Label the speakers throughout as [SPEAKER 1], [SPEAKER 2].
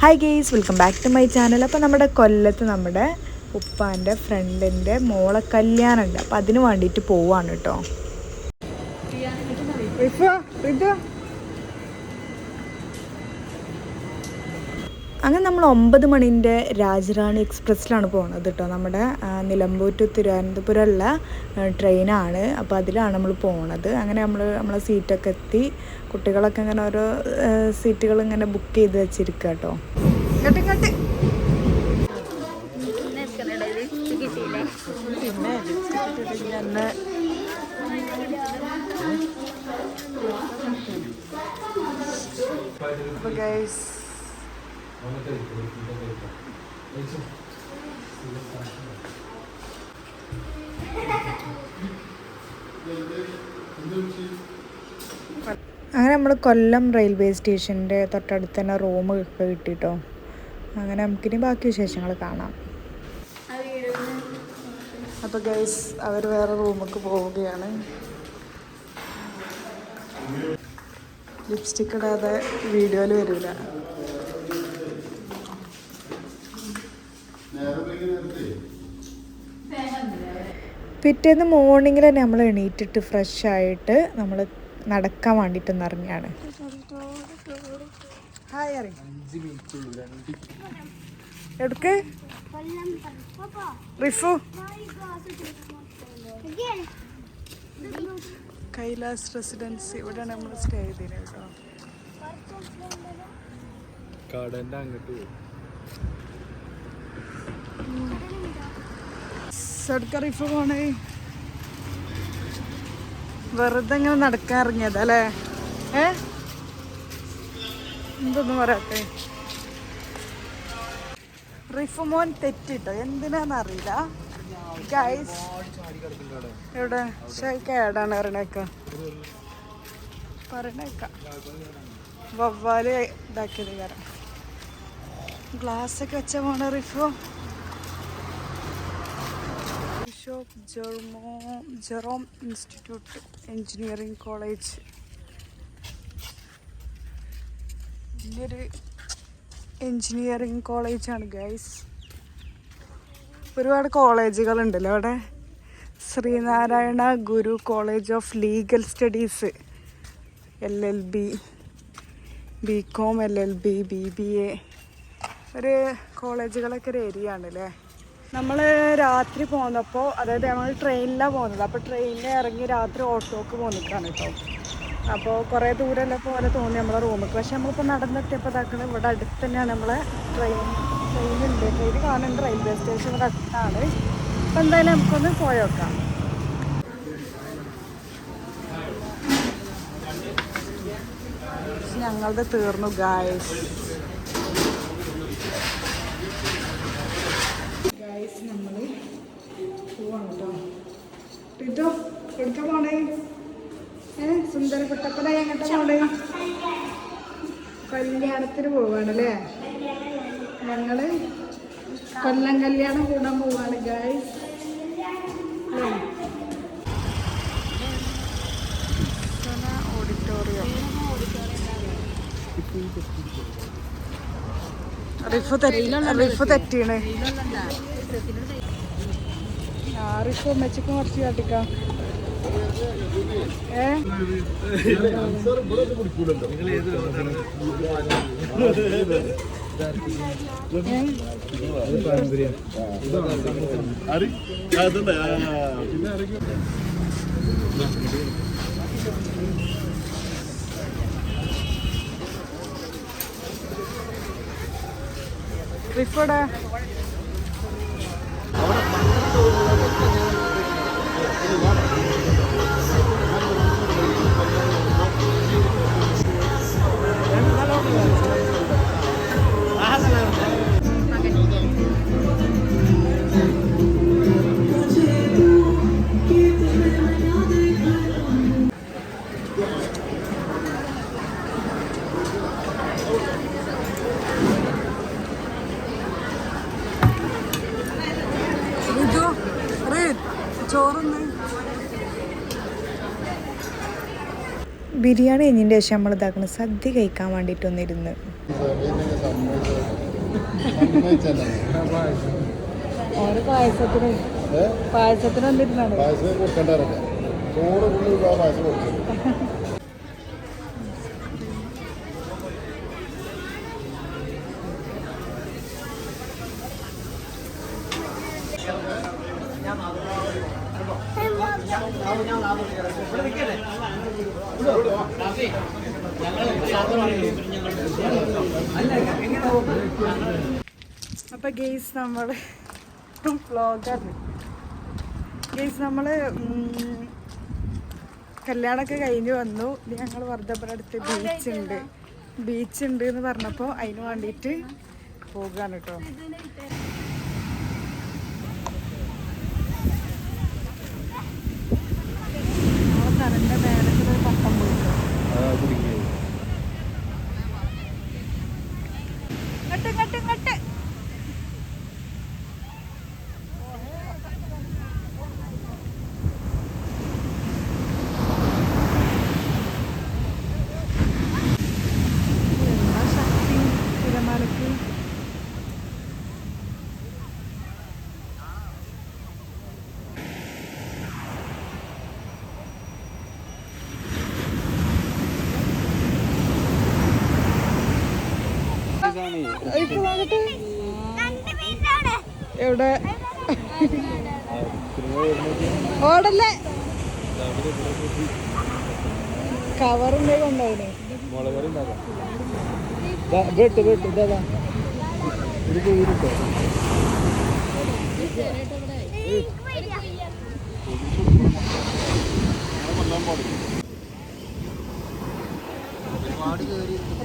[SPEAKER 1] Hi guys welcome back to my channel അപ്പോൾ നമ്മുടെ കൊല്ലത്ത് നമ്മുടെ ഉപ്പാന്റെ ഫ്രണ്ടിന്റെ മോളെ കല്യാണം ഉണ്ട് അപ്പോൾ അതിന് വേണ്ടിയിട്ട് പോവാണ് കേട്ടോ. അങ്ങനെ നമ്മൾ ഒമ്പത് മണിന്റെ രാജറാണി എക്സ്പ്രസ്സിലാണ് പോകുന്നത് കേട്ടോ. നമ്മുടെ നിലമ്പൂർ ടു തിരുവനന്തപുരമുള്ള ട്രെയിനാണ്. അപ്പോൾ അതിലാണ് നമ്മൾ പോണത്. അങ്ങനെ നമ്മൾ നമ്മളെ സീറ്റൊക്കെ എത്തി. കുട്ടികളൊക്കെ ഇങ്ങനെ ഓരോ സീറ്റുകൾ ഇങ്ങനെ ബുക്ക് ചെയ്ത് വെച്ചിരിക്കുക കേട്ടോ. ഇങ്ങോട്ട് ഇങ്ങോട്ട്. പിന്നെ ഞാൻ ഗൈസ് അങ്ങനെ നമ്മൾ കൊല്ലം റെയിൽവേ സ്റ്റേഷന്റെ തൊട്ടടുത്ത് തന്നെ റൂം ഒക്കെ കിട്ടിട്ടോ. അങ്ങനെ നമുക്കിനി ബാക്കി വിശേഷങ്ങൾ കാണാം. അപ്പോൾ ഗൈസ് അവർ വേറെ റൂമൊക്കെ പോവുകയാണ്. ലിപ്സ്റ്റിക് ഇടാതെ വീഡിയോയിൽ വരില്ല പിറ്റേന്ന് മോർണിംഗിൽ തന്നെ നമ്മൾ എണീറ്റിട്ട് ഫ്രഷ് ആയിട്ട് നമ്മൾ നടക്കാൻ വേണ്ടിയിട്ട് ഇറങ്ങിയാണ് എടുക്ക് റിഫു. കൈലാസ് റെസിഡൻസി. ഇവിടെയാണ് നമ്മൾ സ്റ്റേ ചെയ്തിരുന്നു കേട്ടോ.
[SPEAKER 2] കടന്റെ അങ്ങോട്ട് പോകും
[SPEAKER 1] സഡ്ക്ക റിഫു പോണേ. വെറുതെ ഇങ്ങനെ അല്ലേ? ഏ? എന്തൊന്നും പറയാത്തെ? റിഫു മോൻ തെറ്റിട്ടോ? എന്തിനാന്നറിയില്ല ഗൈസ് എവിടെ? കേടാണ് പറയണേക്ക. പറയണേക്ക. വവ്വാൽ ഇതാക്കിയത് കാരണം ഗ്ലാസ് ഒക്കെ വെച്ച പോണ റിഫു. ബിഷോപ്പ് ജെർമോ ജെറോം ഇൻസ്റ്റിറ്റ്യൂട്ട് എഞ്ചിനീയറിംഗ് കോളേജ്. വലിയൊരു എഞ്ചിനീയറിംഗ് കോളേജാണ് ഗൈസ്. ഒരുപാട് കോളേജുകളുണ്ടല്ലോ അവിടെ. Sree Narayana Guru college of legal studies L L B B com L L B B B A. ഒരു കോളേജുകളൊക്കെ ഒരു ഏരിയ ആണ് അല്ലേ നമ്മൾ രാത്രി പോന്നപ്പോൾ അതായത് നമ്മൾ ട്രെയിനിലാണ് പോകുന്നത് അപ്പോൾ ട്രെയിനിൽ ഇറങ്ങി രാത്രി ഓട്ടോക്ക് പോന്നിട്ടാണ് കേട്ടോ അപ്പോൾ കുറേ ദൂരമല്ല പോലെ തോന്നി നമ്മളെ റൂമിൽ പക്ഷെ നമ്മളിപ്പോൾ നടന്നെത്തിയപ്പോൾ ഇതാക്കുന്നത് ഇവിടെ അടുത്ത് തന്നെയാണ് നമ്മളെ ട്രെയിൻ ട്രെയിനുണ്ട്. ട്രെയിൻ കാണുന്നുണ്ട് റെയിൽവേ സ്റ്റേഷൻ ഇവിടെ അടുത്താണ്. അപ്പോൾ എന്തായാലും നമുക്കൊന്ന് പോയി നോക്കാം. ഞങ്ങളുടെ തീർന്നു ഗായസ് ഗായ്സ് നമ്മൾ പോവാണ് കേട്ടോ ടിറ്റോ എടുത്ത പോണേ? ഏ സുന്ദര കുട്ടപ്പന എങ്ങോട്ടാ പോണേ? കല്യാണത്തിന് പോവാണല്ലേ? ഞങ്ങൾ കൊല്ലം കല്യാണം കൂടാൻ പോവാണ് ഗായ് ഓഡിറ്റോറിയം റിഫു തെറ്റി റിഫു തെറ്റിയാണ് ആ മെച്ചക്ക് കുറച്ച് കാട്ടിക്കാം. ഏ? അവിടെ പണ്ട് തോന്നുന്ന ബിരിയാണി കഴിഞ്ഞതിന്റെ ശേഷം നമ്മൾ ഇതാക്കണം സദ്യ കഴിക്കാൻ വേണ്ടിയിട്ട് ഒന്നിരുന്ന് ഓരോ പായസത്തിന് പായസത്തിന് വന്നിരുന്നാണ്. അപ്പൊ ഗെയ്സ് നമ്മൾ വ്ളോഗാണ് ഗെയ്സ് നമ്മൾ കല്യാണമൊക്കെ കഴിഞ്ഞ് വന്നു. ഞങ്ങൾ വർദ്ധപ്പന അടുത്ത് ബീച്ച് ഉണ്ട്. ബീച്ച് ഉണ്ട് എന്ന് പറഞ്ഞപ്പോൾ അതിന് വേണ്ടിയിട്ട് പോകാണ് കേട്ടോ തറന്റെ മേലത്തിൽ ഒരു പട്ടം പോയിട്ടോ ഇങ്ങട്ട് ഇങ്ങട്ട് ഇങ്ങട്ട് എവിടെ? ഓടല്ലേ? കവറിന്റെ കൊണ്ടുപോയിനെ
[SPEAKER 2] മുളകറി ഉണ്ടാക്കാം വെട്ട് വെട്ട് ഇതാ ഇത്. പോയിട്ടോ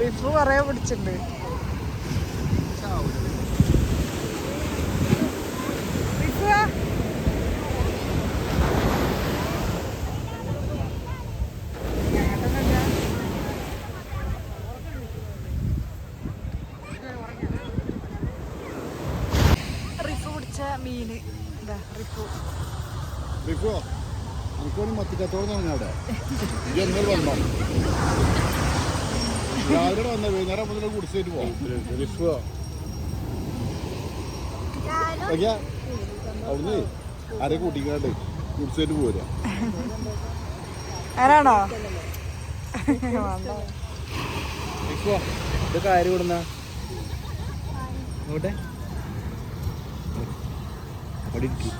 [SPEAKER 1] റിഫ് പറയാൻ പിടിച്ചിട്ടുണ്ട്. മീന് റിഫോ
[SPEAKER 3] എനിക്കൊരു മത്തിക്കത്തോളം തുടങ്ങി അവിടെ. ഇത് എന്നോട് വന്നോ? രാവിലെ വന്ന വൈകുന്നേരം മുതൽ കുടിച്ചിട്ട് പോവാം.
[SPEAKER 2] വിശ്വ
[SPEAKER 3] അവിടുന്ന് ആരെ കൂട്ടിക്കാണ്ട് കുടിച്ചിട്ട് പോരാ
[SPEAKER 1] ആരാണോ?
[SPEAKER 2] വിശ്വ ഇത് കാര്യം കൊടുന്ന? നോട്ടെ അവിടെ ഇരിക്കും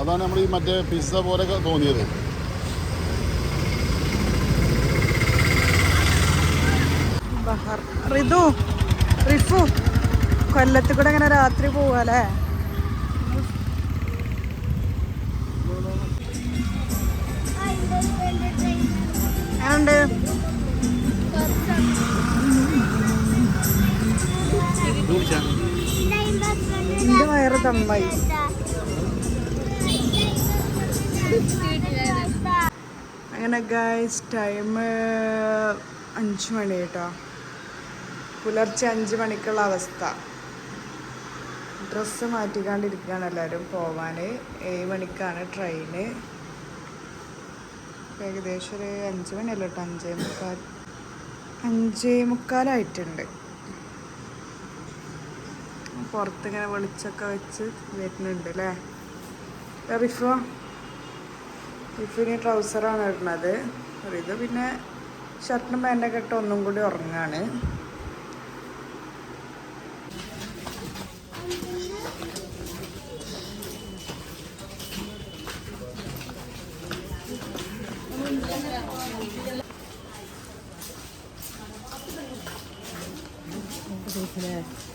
[SPEAKER 3] അതാണ് നമ്മൾ ഈ മറ്റേ പിസ്സ പോലെ തോന്നിയത്.
[SPEAKER 1] റിതു റിഫു കൊല്ലത്ത് കൂടെ ഇങ്ങനെ രാത്രി പോവാല്ലേ ഉണ്ട് തമ്മായി അങ്ങനെ ഗൈസ് ടൈം അഞ്ച് മണി കേട്ടോ. പുലർച്ചെ അഞ്ച് മണിക്കുള്ള അവസ്ഥ. ഡ്രസ്സ് മാറ്റിക്കാണ്ടിരിക്കുകയാണ് എല്ലാവരും. പോവാൻ ഏഴ് മണിക്കാണ് ട്രെയിന് ഏകദേശം ഒരു അഞ്ച് മണിയല്ലോട്ടോ അഞ്ചേ മുക്കാൽ അഞ്ചേ മുക്കാലായിട്ടുണ്ട്. പുറത്തിങ്ങനെ വെളിച്ചൊക്കെ വെച്ച് വരുന്നുണ്ട് അല്ലേ? റിഫോ. റിഫിന് ട്രൗസറാണ് ഇടുന്നത് ഇത് പിന്നെ ഷർട്ടിനും പാന്റൊക്കെ ഇട്ട് ഒന്നും കൂടി ഉറങ്ങാണ്. Yeah.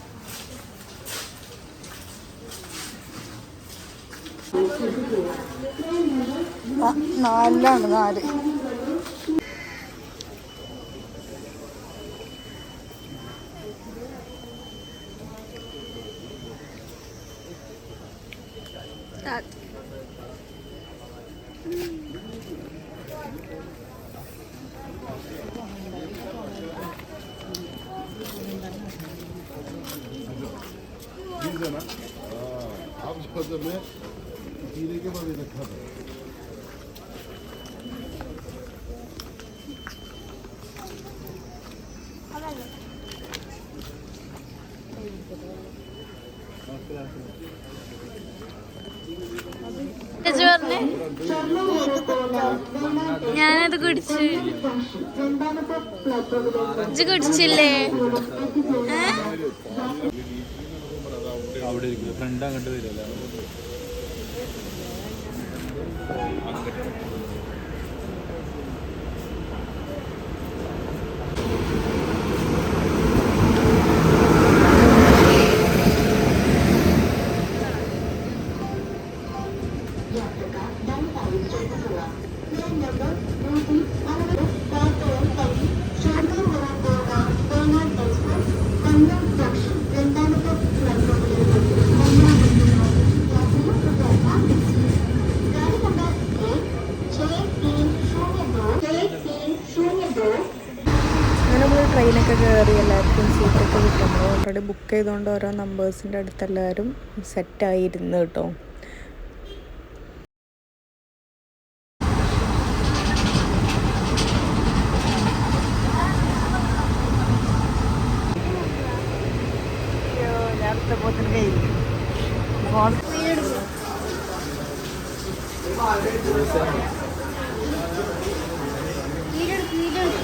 [SPEAKER 4] നാലിലാണ് നാല്
[SPEAKER 5] Biz hemen
[SPEAKER 3] Avcı Pazarı'na ഞാനത് കുടിച്ച്. ഇജ്ജ് കുടിച്ചില്ലേ?
[SPEAKER 2] അവിടെ ഫ്രണ്ട് അങ്ങോട്ട് വരില്ല.
[SPEAKER 4] അങ്ങനെ നമ്മൾ ട്രെയിനൊക്കെ കയറി എല്ലാവർക്കും സീറ്റൊക്കെ കിട്ടുമ്പോൾ ഓൾറെഡി ബുക്ക് ചെയ്തുകൊണ്ട് ഓരോ നമ്പേഴ്സിന്റെ അടുത്ത് എല്ലാവരും സെറ്റായി ഇരുന്ന് കേട്ടോ. ആ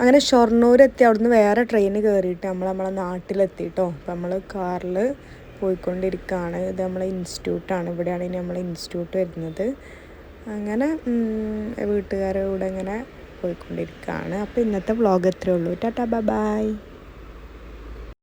[SPEAKER 4] അങ്ങനെ ഷൊർണൂരെത്തി അവിടുന്ന് വേറെ ട്രെയിൻ കയറിയിട്ട് നമ്മൾ നമ്മളെ നാട്ടിലെത്തിട്ടോ. അപ്പം നമ്മൾ കാറിൽ പോയിക്കൊണ്ടിരിക്കുകയാണ് ഇത് നമ്മളെ ഇൻസ്റ്റിറ്റ്യൂട്ടാണ് ഇവിടെയാണ് ഇനി നമ്മളെ ഇൻസ്റ്റിറ്റ്യൂട്ട് വരുന്നത്. അങ്ങനെ വീട്ടുകാരുടെ കൂടെ ഇങ്ങനെ പോയിക്കൊണ്ടിരിക്കുകയാണ് അപ്പോൾ ഇന്നത്തെ വ്ളോഗ് എത്രയേ ഉള്ളൂ. Tata bye.